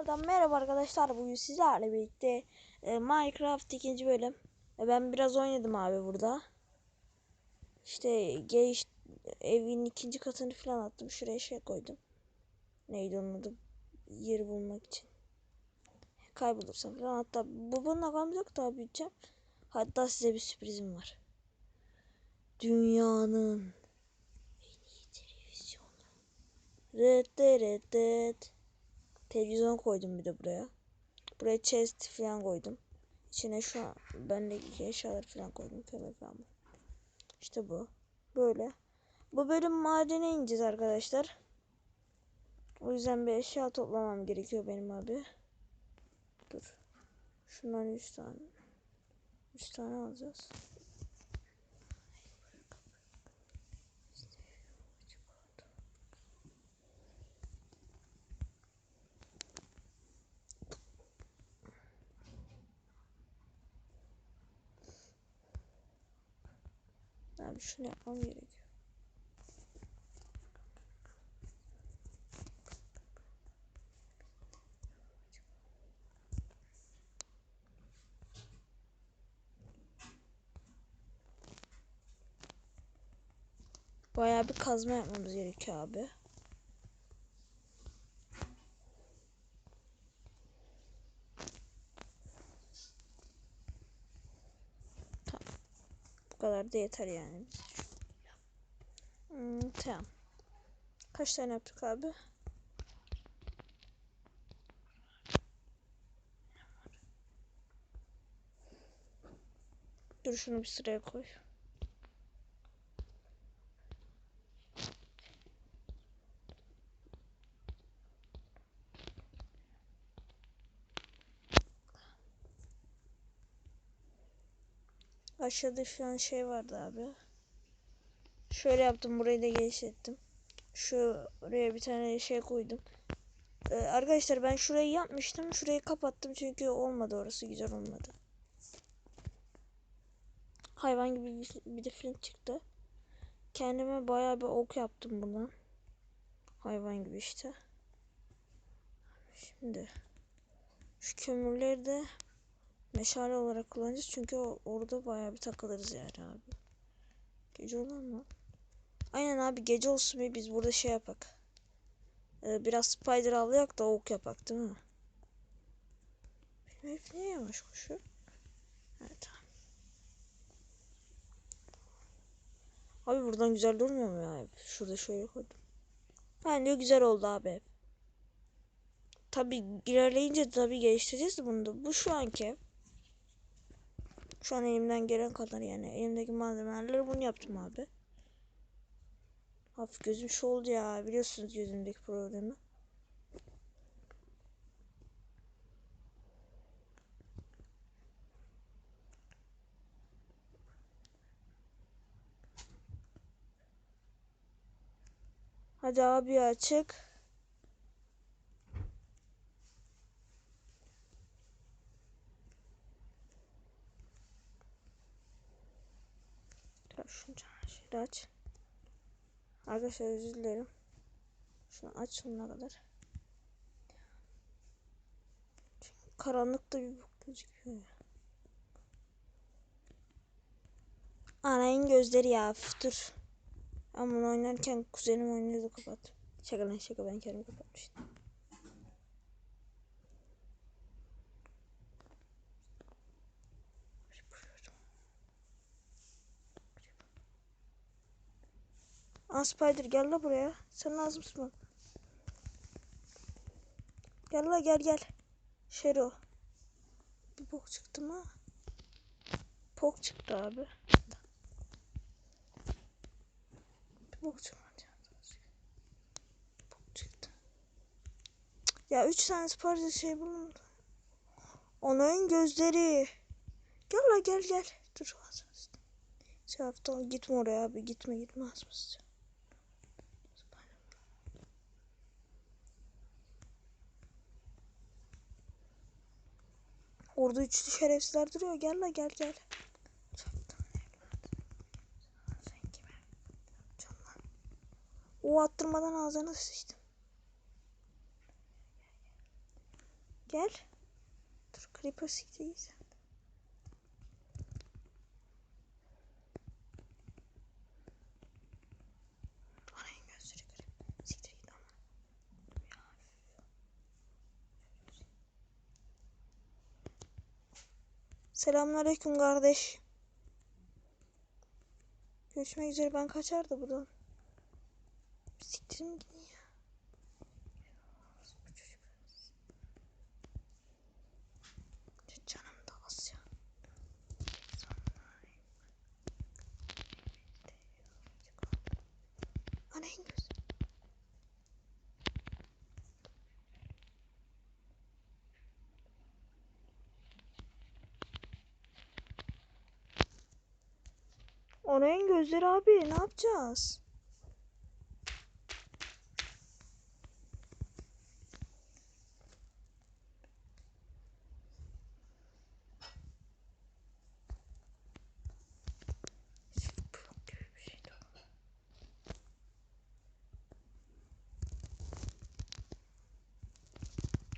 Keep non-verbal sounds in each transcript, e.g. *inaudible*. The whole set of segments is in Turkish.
Tekrardan merhaba arkadaşlar. Bugün sizlerle birlikte e, Minecraft ikinci bölüm. E, ben biraz oynadım abi burada. İşte geliş evin ikinci katını falan attım. Şuraya şey koydum. Neydi onun adı? Yeri bulmak için. Kaybolursam falan. Hatta babanın kalmayacak daha büyüteceğim. Hatta size bir sürprizim var. Dünyanın en iyi televizyonu. Red red red. Televizyon koydum bir de buraya. Buraya chest falan koydum. İçine şu an bendeki eşyalar falan koydum. Kömür falan. İşte bu. Böyle. Bu bölüm madene ineceğiz arkadaşlar. O yüzden bir eşya toplamam gerekiyor benim abi. Dur. Şundan 3 tane. 3 tane alacağız. Abi şunu yapmam gerekiyor. Bayağı bir kazma yapmamız gerekiyor abi. Da yeter yani. Hmm, tamam. Kaç tane yaptık abi? Dur şunu bir sıraya koy. Aşağıda şu an şey vardı abi. Şöyle yaptım burayı da genişlettim. Şuraya bir tane şey koydum. Ee, arkadaşlar ben şurayı yapmıştım. Şurayı kapattım çünkü olmadı orası güzel olmadı. Hayvan gibi bir, de film çıktı. Kendime bayağı bir ok yaptım bundan. Hayvan gibi işte. Şimdi şu kömürleri de meşale olarak kullanacağız çünkü orada bayağı bir takılırız yani abi. Gece olur mu? Aynen abi gece olsun bir biz burada şey yapak. Ee, biraz spider avlayak da ok yapak değil mi? Benim niye yavaş koşuyor? Evet tamam. Abi buradan güzel durmuyor mu ya? Şurada şöyle koydum. Bence güzel oldu abi. Tabi ilerleyince tabi geliştireceğiz bunu da. Bu şu anki. Şu an elimden gelen kadar yani. Elimdeki malzemelerle bunu yaptım abi. Hafif gözüm şu oldu ya. Biliyorsunuz gözümdeki problemi. Hadi abi açık. Şunu şöyle aç. Arkadaşlar özür dilerim. Şunu aç sonuna kadar. Çünkü karanlıkta bir bok gözüküyor ya. Anayın gözleri ya. Dur. Bunu oynarken kuzenim oynuyordu kapat. Şaka lan şaka ben kendim kapatmıştım. Aa Spider gel la buraya. Sen lazımsın bak. Gel la gel gel. Şero. Bir bok çıktı mı? Pok çıktı abi. Bir bok çıkmadı. Bok çıktı. Ya üç tane Spider şey bulundu. Onun gözleri. Gel la gel gel. Dur. Şey yaptı. Gitme oraya abi. Gitme gitme asmasın. Orada üçlü şerefsizler duruyor. Gel la gel gel. O attırmadan ağzına sıçtım. Gel. Dur Creeper siktir git sen. Anayın gözleri Creeper. Siktir git ama. Selamünaleyküm kardeş. Görüşmek üzere ben kaçar da buradan. Siktir mi gidin ya? Canım da az ya. Anayın göz. Anayın gözleri abi ne yapacağız?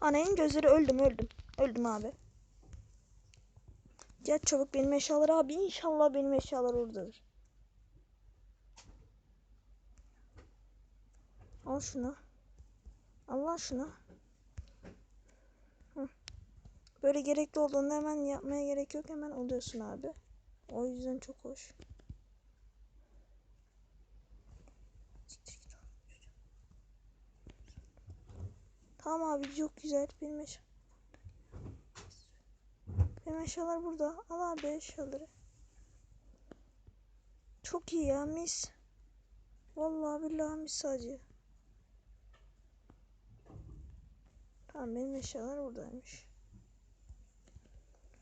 Anayın gözleri öldüm öldüm. Öldüm abi. Gel çabuk benim eşyalar abi inşallah benim eşyalar oradadır. Al şunu. Allah şunu. Böyle gerekli olduğunda hemen yapmaya gerek yok hemen oluyorsun abi. O yüzden çok hoş. Tamam abi çok güzel. Benim eşya. Benim eşyalar burada. Al abi eşyaları. Çok iyi ya mis. Vallahi billahi mis acı. Tamam benim eşyalar buradaymış.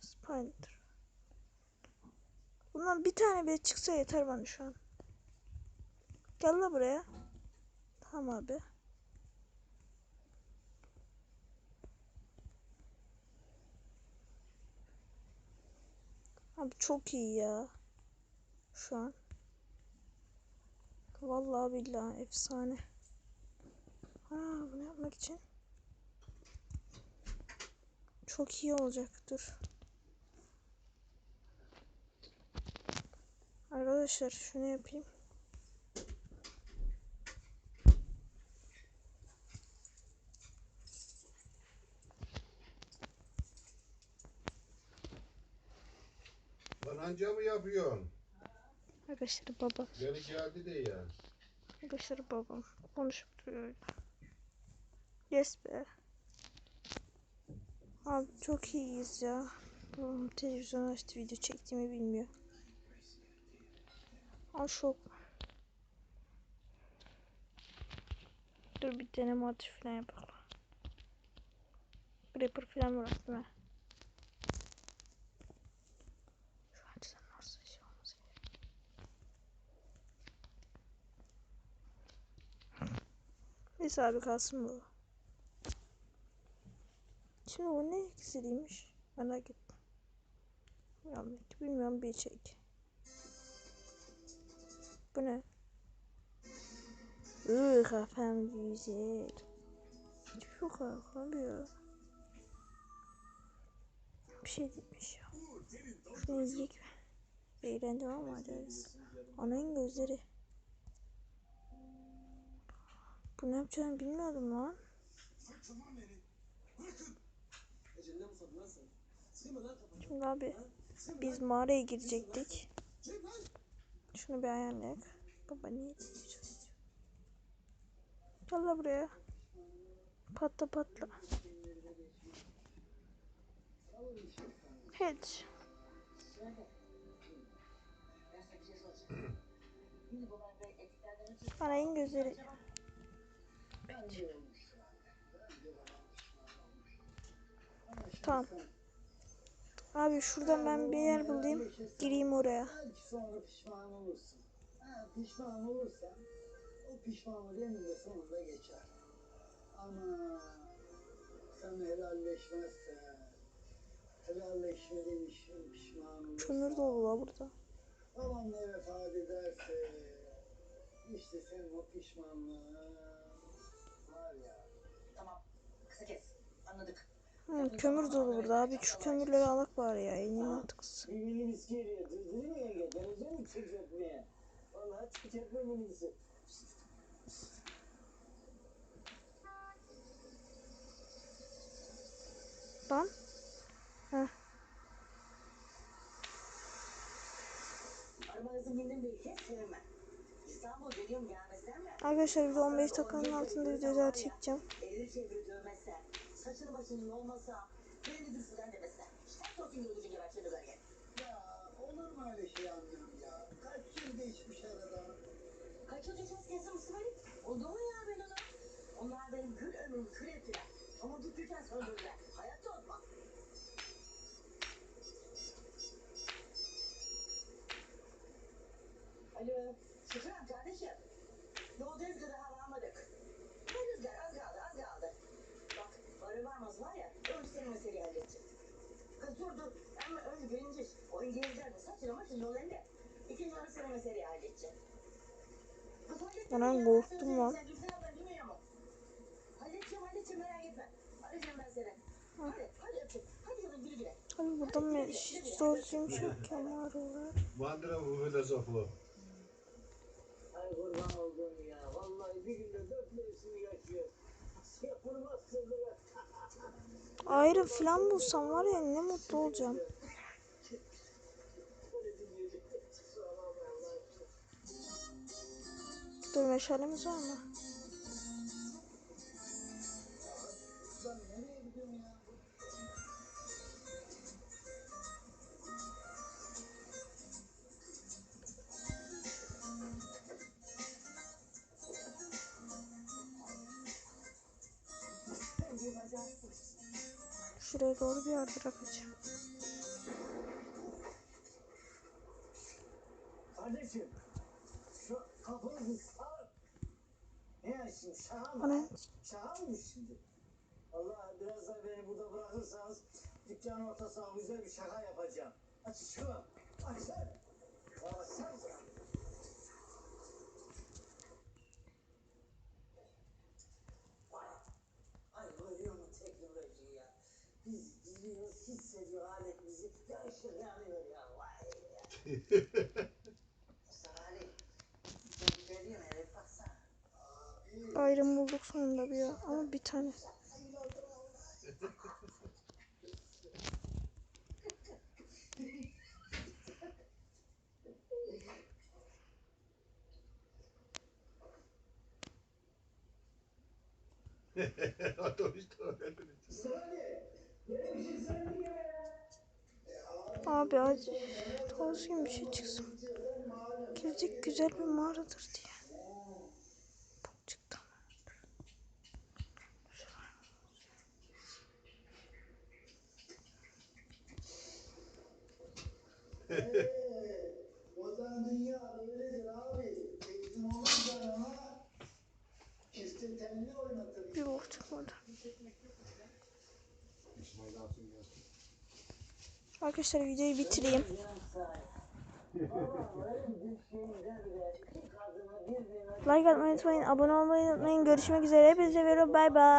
Spider. Bundan bir tane bile çıksa yeter bana şu an. Gel la buraya. Tamam abi. Abi çok iyi ya. Şu an. Vallahi billahi efsane. Ha bunu yapmak için. Çok iyi olacak. Dur. Arkadaşlar şunu yapayım. Anca mı yapıyorsun? Arkadaşlar baba. Beni geldi de ya. Arkadaşlar babam. Konuşup duruyor. Yes be. Abi çok iyiyiz ya. Babam televizyon açtı video çektiğimi bilmiyor. Al şok. Dur bir deneme atışı falan yapalım. Gripper falan bıraktım ha. Şu açıdan nasıl şey olmaz. Neyse abi kalsın bu. Şimdi bu ne ikisiymiş? Merak ettim. Bilmiyorum, bir çek. Bu ne? Iıı kafam güzel. Hiçbir şey ya. Bir şey değilmiş ya. Şunu izleyek. Eğlendim ama hadi. Anayın gözleri. Bu ne yapacağını bilmiyordum lan. Şimdi abi biz mağaraya girecektik. Şunu bir ayarlayak. Baba niye? Gel buraya. Patla patla. Hiç. Arayın gözleri. Tamam. Abi şuradan ben bir yer bulayım. Gireyim oraya. Sonra pişman olursun. Pişman olursan o pişmanlık eninde sonunda geçer. Ama sen helalleşmezsen, helalleşmediğin için pişman olursan, Kömür dolu la burada. babanla vefat ederse, işte senin o ya. Tamam. Kısa kes. Anladık. Hı. Hı, kömür dolu burada abi. Şu kömürleri alak bari ya. En iyi mantıklısı. Bir minibüs geliyor. Duydun mu yenge? Gelecek mi çekmeye? Vallahi çıkacak bir minibüsü. Lan. Arabanızın bindim değil, hiç sevmem. İstanbul geliyorum gelmezsen mi? Arkadaşlar bir de 15 dakikanın altında videolar çekeceğim. Elini çeviri dövmezsen, saçını başını yolmasa, beni düzgüden demezsen. İşte tosun yürüyüşü geberçeli böyle. Ya olur mu öyle şey anlıyorum ya? Kaç yıl geçmiş aradan. Kaç yıl geçmez kesin Mustafa Ali? Oldu mu ya ben ona? Onlar benim gül ömrümü kül ettiler. Ama tükrüten söndürdüler. Hayatta unutmam. Alo, Şükran kardeşim. Yolda rüzgarı havalamadık. Ne rüzgar? Az kaldı, az kaldı. Bak, varı varmaz var ya, önce senin meseleyi halledecek. Kız dur dur, ama önce birinci, o İngilizler de saçını maçını yol elde. İkinci olarak senin meseleyi halledecek. Kız halledeceğim Anam sen- lan. Sen ablan bilmiyor mu? Halledeceğim, halledeceğim merak etme. Arayacağım ben seni. Hadi, hadi öpeyim. Hadi canım güle güle. Abi burada mı düzgün çok kenar var. Mandıra bu filozoflu. Ay kurban olduğum ya. Vallahi bir günde dört mevsimi yaşıyor. Yapılmazsın be. Ayrı falan bulsam var ya ne mutlu olacağım. Dur meşalemiz var mı? Şuraya doğru bir yer bırakacağım. Kardeşim. Şu kapıyı sar. Ne ya şimdi şaha mı? Şaha mı şimdi? Allah biraz daha beni burada bırakırsanız dükkanın ortasına güzel bir şaka yapacağım. Aç şunu. Aç lan. Açsana. Ay Biz biliyoruz, hissediyor alet bizi. Ya ışık yanıyor ya. Vay ya. Eve baksana. ayrım bulduk sonunda bir ya. Ama bir tane. *laughs* İşte öyle. Abi acı. Olsun bir şey çıksın. Gelecek güzel bir mağaradır diye. Bak çıktı. Ozan dünya öyledir abi. Eğitim olunca ama işte telli oynatır. Bir bok çıkmadı. Arkadaşlar videoyu bitireyim. *laughs* Like atmayı unutmayın. Abone olmayı unutmayın. Görüşmek üzere. Hepinize seviyorum. Bay bay.